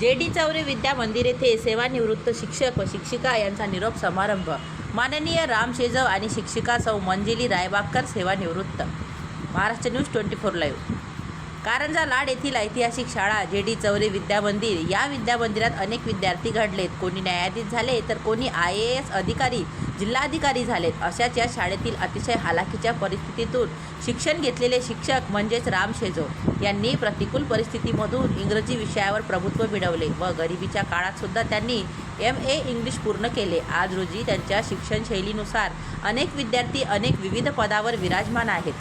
जे डी चौरे विद्या मंदिर येथे सेवानिवृत्त शिक्षक व शिक्षिका यांचा निरोप समारंभ. माननीय राम शेजव आणि शिक्षिका सौ मंजिली रायबागकर सेवानिवृत्त. Maharashtra news twenty four live. Karanja Lad येथील ऐतिहासिक शाळा जे डी चौरे विद्यामंदिर या विद्यामंदिरात अनेक विद्यार्थी घडलेत. कोणी न्यायाधीश झाले तर कोणी आय ए एस अधिकारी जिल्हाधिकारी झालेत. अशाच या शाळेतील अतिशय हालाकीच्या परिस्थितीतून शिक्षण घेतलेले शिक्षक म्हणजेच राम शेजो यांनी प्रतिकूल परिस्थितीमधून इंग्रजी विषयावर प्रभुत्व मिळवले व गरिबीच्या काळात सुद्धा त्यांनी एम ए इंग्लिश पूर्ण केले. आज रोजी त्यांच्या शिक्षणशैलीनुसार अनेक विद्यार्थी अनेक विविध पदावर विराजमान आहेत.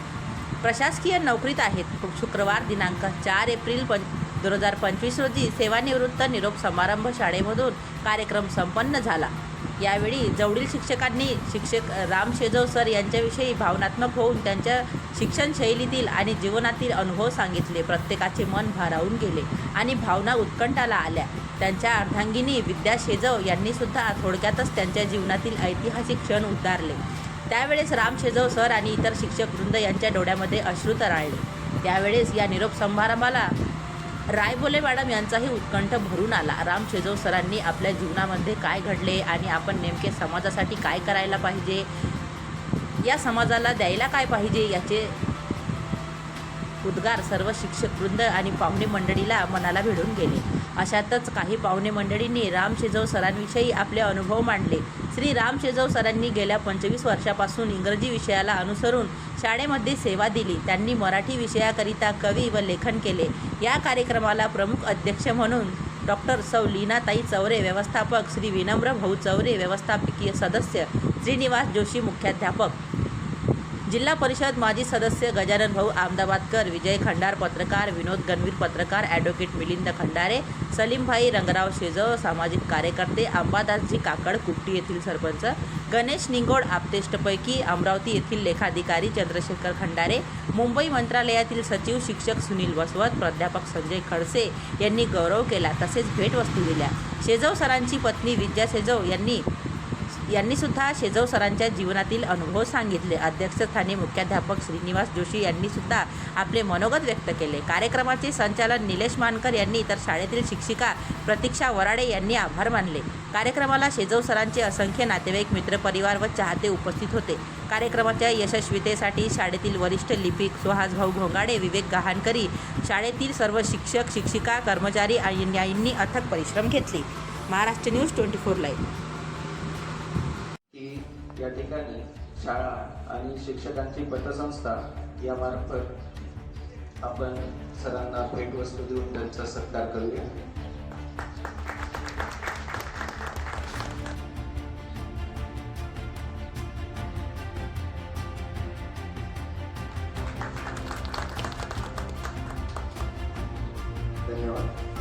प्रशासकीय नोकरीत आहेत. शुक्रवार दिनांक चार एप्रिल पं दोन हजार पंचवीस रोजी सेवानिवृत्त निरोप समारंभ शाळेमधून कार्यक्रम संपन्न झाला. यावेळी जवळील शिक्षकांनी शिक्षक राम शेजव सर यांच्याविषयी भावनात्मक होऊन त्यांच्या शिक्षणशैलीतील आणि जीवनातील अनुभव सांगितले. प्रत्येकाचे मन भारावून गेले आणि भावना उत्कंठाला आल्या. त्यांच्या अर्धांगिनी विद्या शेजव यांनीसुद्धा थोडक्यातच त्यांच्या जीवनातील ऐतिहासिक क्षण उद्धारले त्यावेळेस राम शेजव सर आणि इतर शिक्षक वृंद यांच्या डोळ्यामध्ये अश्रू तराळले. त्यावेळेस या निरोप समारंभाला रायबोले मॅडम यांचाही उत्कंठ भरून आला. राम शेजव सरांनी आपल्या जीवनामध्ये काय घडले आणि आपण नेमके समाजासाठी काय करायला पाहिजे? या समाजाला द्यायला काय पाहिजे? याचे उद्गार सर्व शिक्षक वृंद आणि पाहुणे मंडळीला मनाला भिडून गेले. अशातच काही पाहुणे मंडळींनी राम शेजव सरांविषयी आपले अनुभव मांडले. श्री राम शेजव सरांनी गेल्या पंचवीस वर्षापासून इंग्रजी विषयाला अनुसरून शाळेमध्ये सेवा दिली. त्यांनी मराठी विषयाकरिता कवी व लेखन केले. या कार्यक्रमाला प्रमुख अध्यक्ष म्हणून डॉक्टर सौ लीनाताई चौरे व्यवस्थापक श्री विनम्र भाऊ चौरे व्यवस्थापकीय सदस्य श्रीनिवास जोशी मुख्याध्यापक जिल्हा परिषद माजी सदस्य गजानन भाऊ अहमदाबादकर विजय खंडार पत्रकार विनोद गणवीर पत्रकार ॲडव्होकेट मिलिंद खंडारे सलीमभाई रंगराव शेजव सामाजिक कार्यकर्ते अंबादासजी काकड कुट्टी येथील सरपंच गणेश निंगोड आपतेष्टपैकी अमरावती येथील लेखाधिकारी चंद्रशेखर खंडारे मुंबई मंत्रालयातील सचिव शिक्षक सुनील वसवत प्राध्यापक संजय खडसे यांनी गौरव केला तसेच भेटवस्तू दिल्या. शेजव सरांची पत्नी विद्या शेजव यांनी यांनीसुद्धा शेजव सरांच्या जीवनातील अनुभव सांगितले. अध्यक्षस्थानी मुख्याध्यापक श्रीनिवास जोशी यांनीसुद्धा आपले मनोगत व्यक्त केले. कार्यक्रमाचे संचालन निलेश मानकर यांनी तर शाळेतील शिक्षिका प्रतीक्षा वराडे यांनी आभार मानले. कार्यक्रमाला शेजव सरांचे असंख्य नातेवाईक मित्रपरिवार व चाहते उपस्थित होते. कार्यक्रमाच्या यशस्वीतेसाठी शाळेतील वरिष्ठ लिपिक सुहास भाऊ घोंगाडे विवेक गहाणकरी शाळेतील सर्व शिक्षक शिक्षिका कर्मचारी आणि यांनी अथक परिश्रम घेतले. Maharashtra news twenty four live. या ठिकाणी शाळा आणि शिक्षकांची पतसंस्था यामार्फत आपण सरांना भेटवस्तू देऊन त्यांचा सत्कार करूया. धन्यवाद.